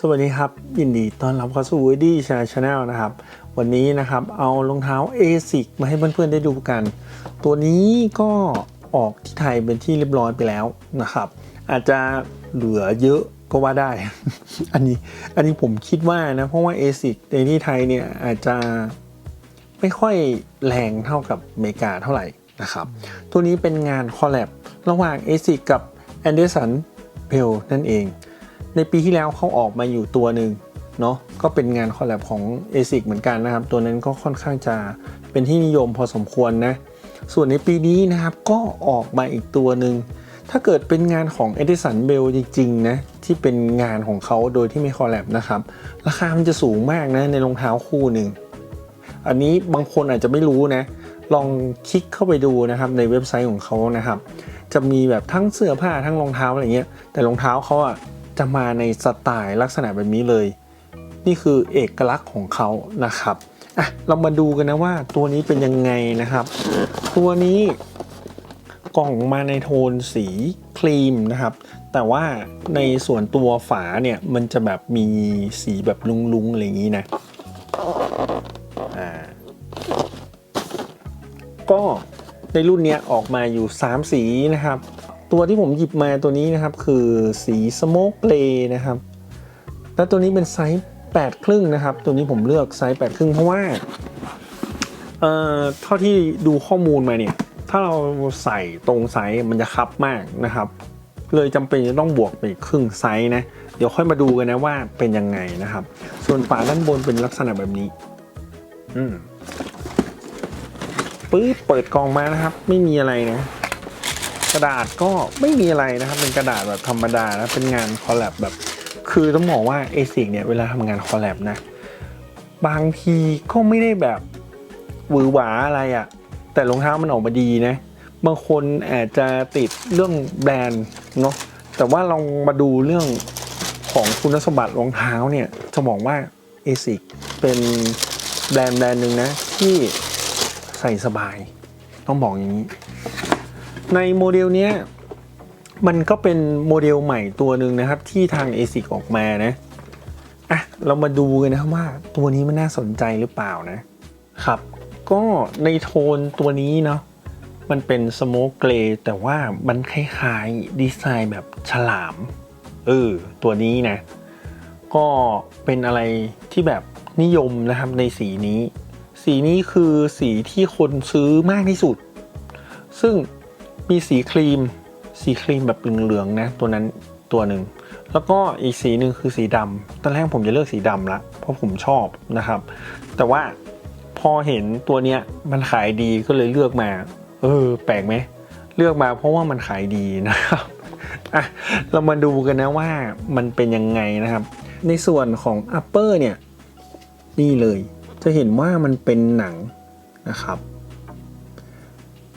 สวัสดีครับ ยินดีต้อนรับเข้าสู่ w o o d y Channel นะครับ วันนี้นะครับเอารองเท้า ASIC มาให้เพื่อนๆได้ดูกัน ตัวนี้ก็ออกที่ไทยเป็นที่เรียบร้อยไปแล้วนะครับ อาจจะเหลือเยอะก็ว่าได้ อันนี้อันนี้ผมคิดว่านะเพราะว่า ASIC ในที่ไทยเนี่ยอาจจะไม่ค่อยแรงเท่ากับอเมริกาเท่าไหร่นะครับ ตัวนี้เป็นงานคอลแลบระหว่าง ASIC กับ Anderson Bell นั่นเอง ในปีที่แล้วเขาออกมาอยู่ตัวหนึ่งเนาะก็เป็นงานคอลแลบของ ASIC เหมือนกันนะครับ ตัวนั้นก็ค่อนข้างจะเป็นที่นิยมพอสมควรนะ ส่วนในปีนี้นะครับก็ออกมาอีกตัวหนึ่ง ถ้าเกิดเป็นงานของ Edison Bell จริงๆนะที่เป็นงานของเขาโดยที่ไม่คอลแลบนะครับ ราคามันจะสูงมากนะในรองเท้าคู่หนึ่ง อันนี้บางคนอาจจะไม่รู้นะ ลองคลิกเข้าไปดูนะครับในเว็บไซต์ของเขานะครับ จะมีแบบทั้งเสื้อผ้าทั้งรองเท้าอะไรเงี้ยแต่รองเท้าเขาอะ จะมาในสไตล์ลักษณะแบบนี้เลย นี่คือเอกลักษณ์ของเขานะครับอะเรามาดูกันนะว่าตัวนี้เป็นยังไงนะครับ ตัวนี้กล่องมาในโทนสีครีมนะครับ แต่ว่าในส่วนตัวฝาเนี่ยมันจะแบบมีสีแบบลุงๆอะไรอย่างนี้นะอ่าก็ในรุ่นนี้ออกมาอยู่ 3 สีนะครับ ตัวที่ผมหยิบมาตัวนี้นะครับ คือสีสโมกเลนะครับ แล้วตัวนี้เป็นไซส์8ครึ่งนะครับ ตัวนี้ผมเลือกไซส์8ครึ่งเพราะว่าเอ่อเท่าที่ดูข้อมูลมาเนี่ย ถ้าเราใส่ตรงไซส์มันจะคับมากนะครับ เลยจำเป็นจะต้องบวกไปครึ่งไซส์นะ เดี๋ยวค่อยมาดูกันนะว่าเป็นยังไงนะครับ ส่วนฝาด้านบนเป็นลักษณะแบบนี้ อืมปึ๊บเปิดกล่องมานะครับ ไม่มีอะไรนะ กระดาษก็ไม่มีอะไรนะครับ เป็นกระดาษแบบธรรมดานะเป็นงานคอลแลบแบบ คือต้องบอกว่า ASIC เนี่ยเวลาทำงานคอลแลบนะ บางทีก็ไม่ได้แบบหวือหวาอะไรอะ่ะ แต่รองเท้ามันออกมาดีนะ บางคนอาจจะติดเรื่องแบรนด์เนาะแต่ว่าลองมาดูเรื่องของคุณสมบัติรองเท้าเนี่ยจะบอกว่า ASIC เป็นแบรนด์แบรนด์หนึ่งนะที่ใส่สบาย ต้องบอกอย่างนี้ ในโมเดลเนี้ยมันก็เป็นโมเดลใหม่ตัวหนึ่งนะครับ ที่ทาง ASIC ออกมานะอะเรามาดูกันนะครับว่าตัวนี้มันน่าสนใจหรือเปล่านะครับ ก็ในโทนตัวนี้เนาะมันเป็นสโมกเกรแต่ว่ามันคล้ายๆดีไซน์แบบฉลามเออตัวนี้นะ ก็เป็นอะไรที่แบบนิยมนะครับในสีนี้ สีนี้คือสีที่คนซื้อมากที่สุด ซึ่ง มีสีครีม สีครีมแบบเหลืองๆนะ ตัวนั้นตัวหนึ่ง แล้วก็อีกสีหนึ่งคือสีดำตอนแรกผมจะเลือกสีดำละ เพราะผมชอบนะครับ แต่ว่าพอเห็นตัวเนี้ยมันขายดีก็เลยเลือกมา เออ แปลกไหม เลือกมาเพราะว่ามันขายดีนะครับอะเรามาดูกันนะว่ามันเป็นยังไงนะครับ ในส่วนของ upper เนี่ย นี่เลย จะเห็นว่ามันเป็นหนังนะครับ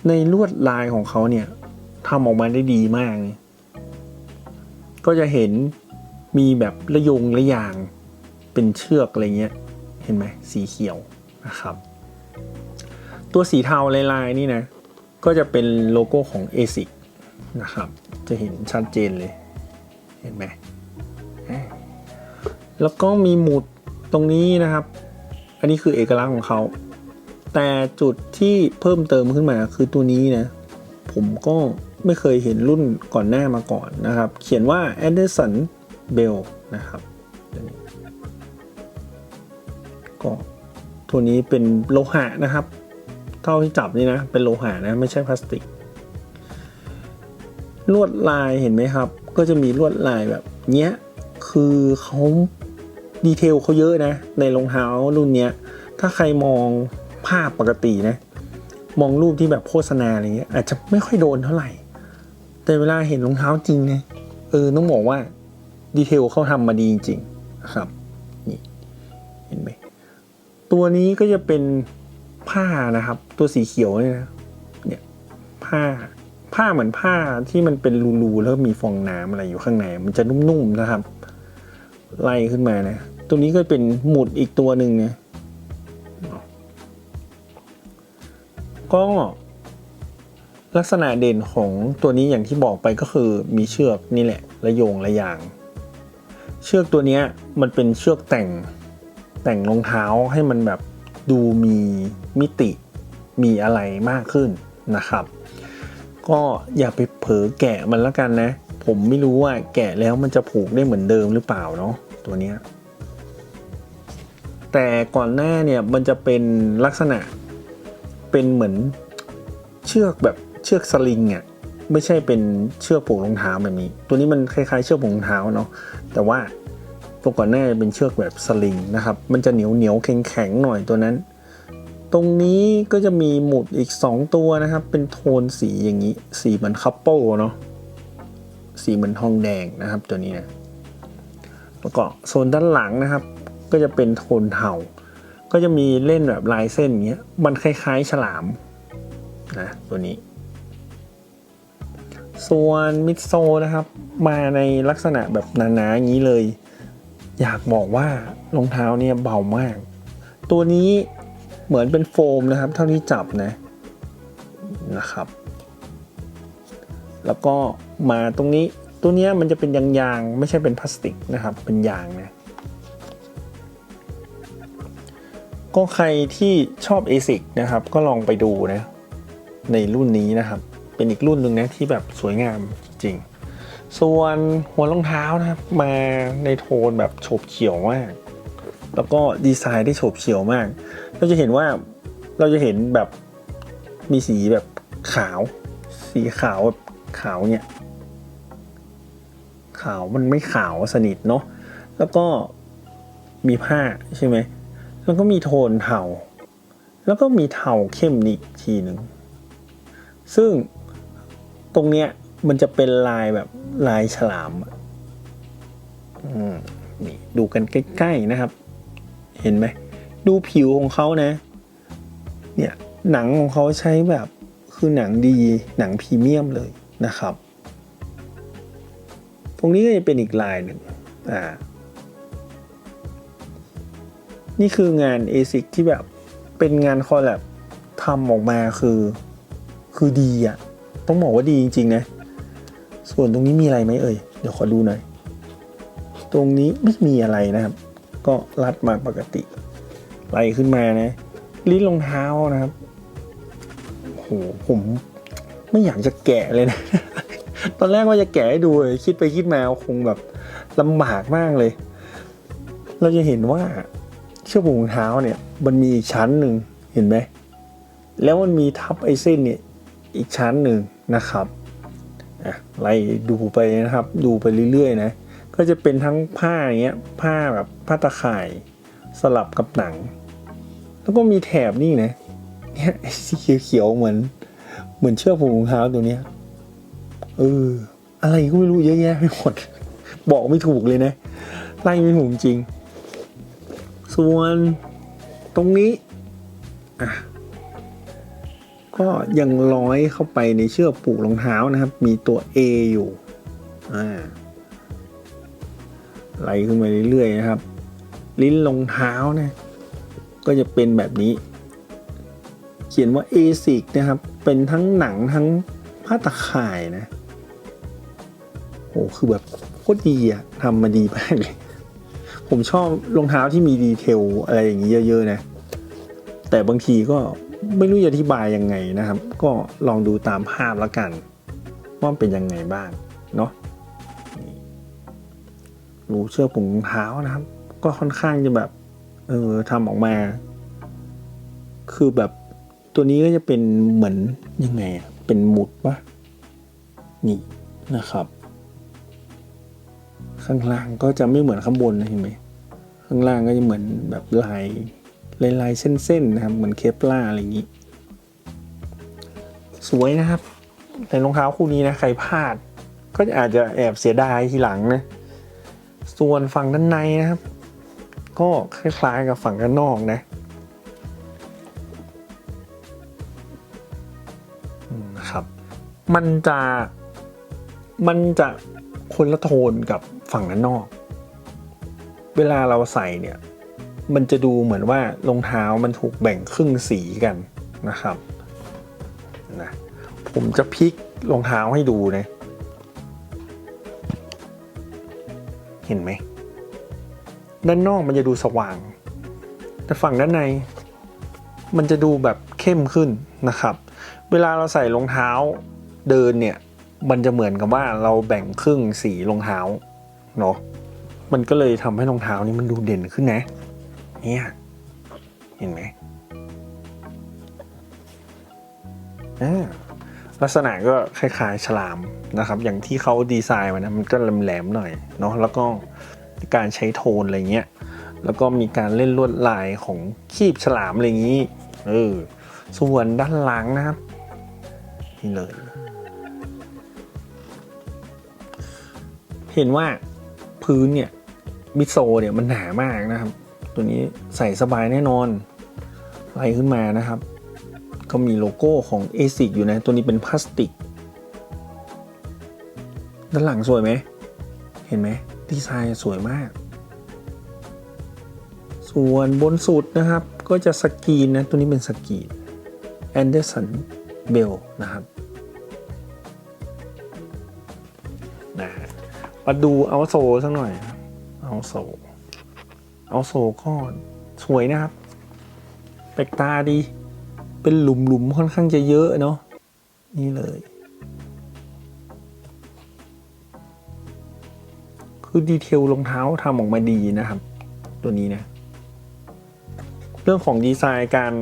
ในลวดลายของเขาเนี่ยทำออกมาได้ดีมาก ก็จะเห็นมีแบบระยงระยางเป็นเชือกอะไรเงี้ย เห็นไหมสีเขียวนะครับ ตัวสีเทาลายๆนี่นะ ก็จะเป็นโลโก้ของ ASIC นะครับ จะเห็นชัดเจนเลย เห็นไหม แล้วก็มีหมุดตรงนี้นะครับ อันนี้คือเอกลักษณ์ของเขา แต่จุดที่เพิ่มเติมขึ้นมาคือตัวนี้นะ ผมก็ไม่เคยเห็นรุ่นก่อนหน้ามาก่อนนะครับ เขียนว่า Anderson Bell นะครับ ก็ตัวนี้เป็นโลหะนะครับ เท่าที่จับนี่นะ เป็นโลหะนะ ไม่ใช่พลาสติก ลวดลายเห็นไหมครับ ก็จะมีลวดลายแบบเนี้ย คือเขาดีเทลเขาเยอะนะ ในรองเท้ารุ่นเนี้ย ถ้าใครมอง ภาพปกตินะ มองรูปที่แบบโฆษณาอะไรเงี้ยอาจจะไม่ค่อยโดนเท่าไหร่ แต่เวลาเห็นรองเท้าจริงเนี่ยเออต้องบอกว่าดีเทลเขาทำมาดีจริงๆนะครับนี่เห็นไหมตัวนี้ก็จะเป็นผ้านะครับ ตัวสีเขียวเนี่ยนะเนี่ยผ้าผ้าเหมือนผ้าที่มันเป็นรูๆแล้วมีฟองน้ำอะไรอยู่ข้างใน มันจะนุ่มๆนะครับ ไล่ขึ้นมานะ ตัวนี้ก็เป็นหมุดอีกตัวหนึ่งนะ ก็ลักษณะเด่นของตัวนี้อย่างที่บอกไปก็คือมีเชือกนี่แหละระโยงระยาง เชือกตัวนี้มันเป็นเชือกแต่งแต่งรองเท้าให้มันแบบดูมีมิติมีอะไรมากขึ้นนะครับ ก็อย่าไปเผลอแกะมันแล้วกันนะ ผมไม่รู้ว่าแกะแล้วมันจะผูกได้เหมือนเดิมหรือเปล่าเนาะตัวเนี้ยแต่ก่อนหน้าเนี่ยมันจะเป็นลักษณะ เป็นเหมือนเชือกแบบเชือกสลิงอะ่ะไม่ใช่เป็นเชือกผูกรองเท้าแบบนี้ ตัวนี้มันคล้ายๆ เชือกผูกรองเท้าเนาะแต่ว่าตัวก่อนหน้าเป็นเชือกแบบสลิงนะครับ มันจะเหนียวเหนียวแข็งแข็งๆหน่อยตัวนั้น ตรงนี้ก็จะมีหมุดอีก 2 ตัวนะครับ เป็นโทนสีอย่างนี้ สีเหมือนคัพเปิลเนาะสีเหมือนทองแดงนะครับตัวนี้นะแล้วก็โซนด้านหลังนะครับ ก็จะเป็นโทนเทา ก็จะมีเล่นแบบลายเส้นเงี้ย มันคล้ายๆฉลามนะตัวนี้ ส่วนมิดโซนะครับ มาในลักษณะแบบหนาๆอย่างนี้เลย อยากบอกว่ารองเท้าเนี่ยเบามาก ตัวนี้เหมือนเป็นโฟมนะครับ เท่าที่จับนะนะครับ แล้วก็มาตรงนี้ตัวเนี้ยมันจะเป็นยางๆ ไม่ใช่เป็นพลาสติกนะครับ เป็นยางนะ ก็ใครที่ชอบ ASIC นะครับ ก็ลองไปดูนะ ในรุ่นนี้นะครับ เป็นอีกรุ่นหนึ่งนะที่แบบสวยงามจริง ส่วนหัวรองเท้านะครับ มาในโทนแบบโฉบเฉี่ยวมาก แล้วก็ดีไซน์ได้โฉบเฉี่ยวมาก เราจะเห็นว่าเราจะเห็นแบบมีสีแบบขาว สีขาวแบบขาวเนี่ย ขาวมันไม่ขาวสนิทเนาะแล้วก็มีผ้าใช่ไหม แล้วก็มีโทนเทาแล้วก็มีเทาเข้มนิดทีหนึ่งซึ่งตรงเนี้ยมันจะเป็นลายแบบลายฉลามอืมนี่ดูกันใกล้ๆนะครับ เห็นไหม ดูผิวของเขานะ เนี่ยหนังของเขาใช้แบบคือหนังดีหนังพรีเมียมเลยนะครับ ตรงนี้ก็จะเป็นอีกลายหนึ่งอ่า นี่คืองาน ASIC ที่แบบเป็นงานคอลแลบทำออกมาคือ คือดีอะ่ะ ต้องบอกว่าดีจริง ๆ นะ ส่วนตรงนี้มีอะไรไหมเอ่ย เดี๋ยวขอดูหน่อย ตรงนี้ไม่มีอะไรนะครับ ก็รัดมาปกติไล่ขึ้นมานะ ลิ้นรองเท้านะครับโหผมไม่อยากจะแกะเลยนะ ตอนแรกว่าจะแกะให้ดูเลยคิดไปคิดมาคงแบบลำบากมากเลย เราจะเห็นว่า เชือกผูกรองเท้าเนี่ยมันมีอีกชั้นหนึ่งเห็นไหมแล้วมันมีทับไอเส้นเนี่ยอีกชั้นหนึ่งนะครับอะไล่ดูไปนะครับ ดูไปเรื่อยๆนะก็จะเป็นทั้งผ้าอย่างเงี้ยผ้าแบบผ้าตะข่ายสลับกับหนัง แล้วก็มีแถบนี่นะเนี่ยสีเขียวๆเหมือน เหมือนเชือกผูกรองเท้าตัวเนี้ยเอออะไรก็ไม่รู้เยอะแยะไปหมดบอกไม่ถูกเลยนะไล่ไม่ถูกจริง ส่วนตรงนี้อะก็ยังร้อยเข้าไปในเชือกผูกรองเท้านะครับ มีตัว A อยู่อ่าไล่ขึ้นมาเรื่อยๆนะครับ ลิ้นรองเท้านะก็จะเป็นแบบนี้ เขียนว่า ASIC นะครับ เป็นทั้งหนังทั้งผ้าตะข่ายนะโอ้คือแบบโคตรดีอะทำมาดีมากเลย ผมชอบรองเท้าที่มีดีเทลอะไรอย่างนี้เยอะๆนะ แต่บางทีก็ไม่รู้จะอธิบายยังไงนะครับ ก็ลองดูตามภาพแล้วกัน ว่าเป็นยังไงบ้างเนาะรูเชือกผูกรองเท้านะครับ ก็ค่อนข้างจะแบบ เออทำออกมา คือแบบตัวนี้ก็จะเป็นเหมือนยังไง เป็นหมุดปะนี่นะครับ ข้างล่างก็จะไม่เหมือนข้างบนนะเห็นไหมข้างล่างก็จะเหมือนแบบลายลายลายเส้นๆนะครับ เหมือนเคปลาอะไรอย่างนี้ สวยนะครับ แต่รองเท้าคู่นี้นะใครพลาด ก็อาจจะแอบเสียดายทีหลังนะ ส่วนฝั่งด้านในนะครับ ก็คล้ายๆกับฝั่งด้านนอกนะนะครับ มันจะมันจะ คนละโทนกับฝั่งด้านนอก เวลาเราใส่เนี่ย มันจะดูเหมือนว่ารองเท้ามันถูกแบ่งครึ่งสีกันนะครับนะผมจะพลิกรองเท้าให้ดูนะ เห็นไหม ด้านนอกมันจะดูสว่าง แต่ฝั่งด้านใน มันจะดูแบบเข้มขึ้นนะครับ เวลาเราใส่รองเท้าเดินเนี่ย มันจะเหมือนกับว่าเราแบ่งครึ่งสีรองเท้าเนาะมันก็เลยทำให้รองเท้านี้มันดูเด่นขึ้นนะ เนี่ยเห็นไหมอ่ลักษณะก็คล้ายๆฉลามนะครับ อย่างที่เขาดีไซน์มานะมันก็แหลมๆหน่อยเนาะแล้วก็การใช้โทนอะไรเงี้ยแล้วก็มีการเล่นลวดลายของคีบฉลามอะไรอย่างนี้ เออ ส่วนด้านหลังนะครับ นี่เลย เห็นว่าพื้นเนี่ยมิโซเนี่ยมันหนามากนะครับ ตัวนี้ใส่สบายแน่นอนไล่ขึ้นมานะครับ ก็มีโลโก้ของ ASIC อยู่นะ ตัวนี้เป็นพลาสติก ด้านหลังสวยไหม เห็นไหมดีไซน์สวยมาก ส่วนบนสุดนะครับ ก็จะสกรีนนะ ตัวนี้เป็นสกรีน Anderson Bell นะครับ มาดูเอาโซสักหน่อย เอาโซ เอาโซก็สวยนะครับแปลกตาดี เป็นหลุมๆค่อนข้างจะเยอะเนาะ นี่เลย คือดีเทลรองเท้าทำออกมาดีนะครับ ตัวนี้นะ เรื่องของดีไซน์การ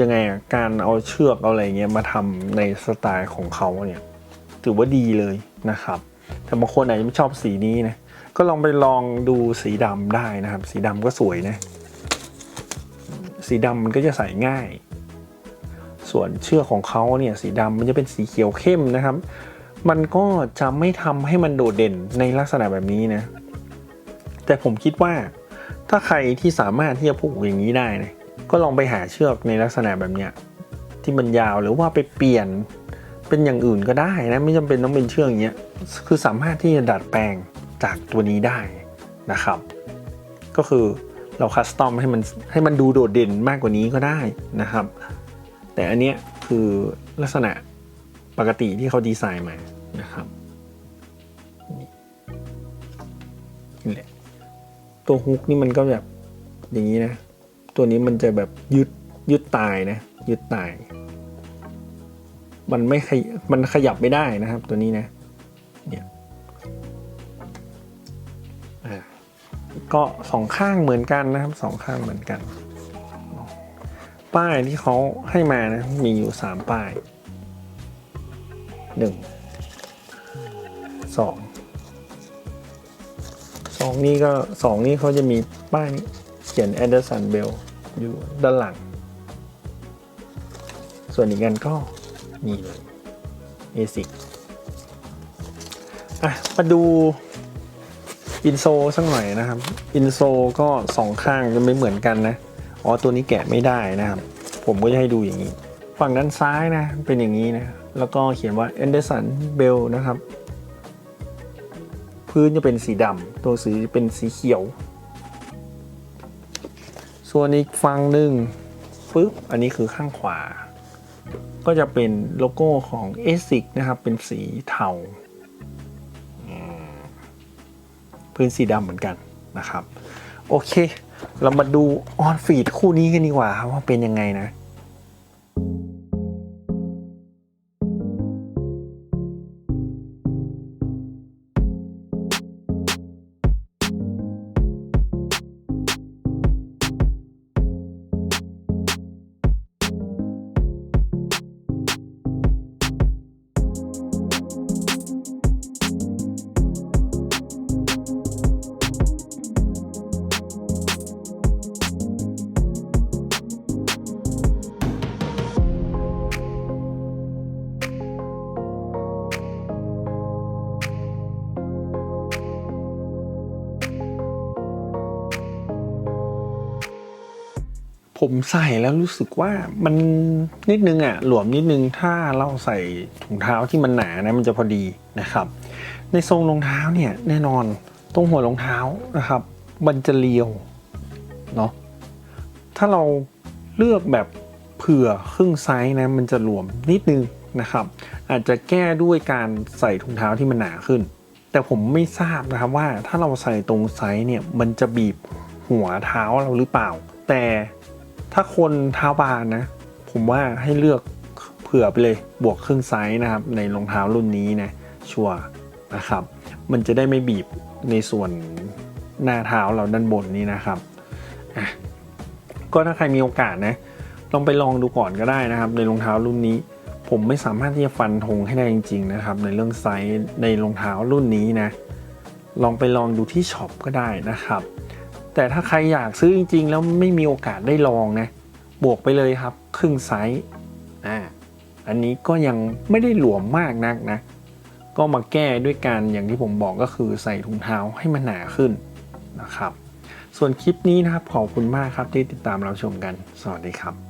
ยังไงอะการเอาเชือกเอาอะไรเงี้ยมาทำในสไตล์ของเขาเนี่ย ถือว่าดีเลยนะครับ แต่บางคนอาจจะไม่ชอบสีนี้นะ ก็ลองไปลองดูสีดำได้นะครับ สีดำก็สวยนะ สีดำมันก็จะใส่ง่าย ส่วนเชือกของเขาเนี่ยสีดำมันจะเป็นสีเขียวเข้มนะครับ มันก็จะไม่ทำให้มันโดดเด่นในลักษณะแบบนี้นะ แต่ผมคิดว่าถ้าใครที่สามารถที่จะผูกอย่างนี้ได้นะก็ลองไปหาเชือกในลักษณะแบบเนี้ยที่มันยาวหรือว่าไปเปลี่ยน เป็นอย่างอื่นก็ได้นะ ไม่จำเป็นต้องเป็นเชือกอย่างเงี้ยคือสามารถที่จะดัดแปลงจากตัวนี้ได้นะครับ ก็คือเราคัสตอมให้มันให้มันดูโดดเด่นมากกว่านี้ก็ได้นะครับ แต่อันเนี้ยคือลักษณะปกติที่เขาดีไซน์มานะครับนี่แหละตัวฮุกนี่มันก็แบบอย่างนี้นะ ตัวนี้มันจะแบบยึดยึดตายนะ ยึดตาย มันไม่ขยมันขยับไม่ได้นะครับตัวนี้นะเนี่ยอ่าก็สองข้างเหมือนกันนะครับสองข้างเหมือนกัน ป้ายที่เขาให้มานะมีอยู่สามป้ายหนึ่งสองสองนี่ก็สองนี่เขาจะมีป้ายเขียน Anderson Bell อยู่ด้านหลัง ส่วนอีกอันก็ นี่เลย ASIC มาดูอินโซสักหน่อยนะครับ อินโซก็สองข้างจะไม่เหมือนกันนะ อ๋อตัวนี้แกะไม่ได้นะครับ ผมก็จะให้ดูอย่างนี้ ฝั่งด้านซ้ายนะ เป็นอย่างนี้นะ แล้วก็เขียนว่า Anderson Bell นะครับ พื้นจะเป็นสีดำ ตัวสีเป็นสีเขียว ส่วนอีกฝั่งหนึ่งปึ๊บ อันนี้คือข้างขวา ก็จะเป็นโลโก้ของ ASIC นะครับ เป็นสีเทาอืมพื้นสีดำเหมือนกันนะครับ โอเค เรามาดูออนฟีดคู่นี้กันดีกว่าครับว่าเป็นยังไงนะ ผมใส่แล้วรู้สึกว่ามันนิดนึงอะหลวมนิดนึงถ้าเราใส่ถุงเท้าที่มันหนานะมันจะพอดีนะครับ ในทรงรองเท้าเนี่ยแน่นอนตรงหัวรองเท้านะครับ มันจะเรียวเนาะถ้าเราเลือกแบบเผื่อครึ่งไซส์นะมันจะหลวมนิดนึงนะครับ อาจจะแก้ด้วยการใส่ถุงเท้าที่มันหนาขึ้น แต่ผมไม่ทราบนะครับว่าถ้าเราใส่ตรงไซส์เนี่ยมันจะบีบหัวเท้าเราหรือเปล่า แต่ ถ้าคนเท้าบานนะ ผมว่าให้เลือกเผื่อไปเลยบวกครึ่งไซส์นะครับ ในรองเท้ารุ่นนี้นะชัวร์นะครับ มันจะได้ไม่บีบในส่วนหน้าเท้าเราด้านบนนี้นะครับก็ถ้าใครมีโอกาสนะลองไปลองดูก่อนก็ได้นะครับ ในรองเท้ารุ่นนี้ ผมไม่สามารถที่จะฟันธงให้ได้จริง ๆ นะครับ ในเรื่องไซส์ในรองเท้ารุ่นนี้นะ ลองไปลองดูที่ช็อปก็ได้นะครับ แต่ถ้าใครอยากซื้อจริง ๆ แล้วไม่มีโอกาสได้ลองนะ บวกไปเลยครับ ครึ่งไซส์อ่าอันนี้ก็ยังไม่ได้หลวมมากนักนะ ก็มาแก้ด้วยการอย่างที่ผมบอกก็คือใส่ถุงเท้าให้มันหนาขึ้นนะครับ ส่วนคลิปนี้นะครับขอบคุณมากครับที่ติดตามเราชมกัน สวัสดีครับ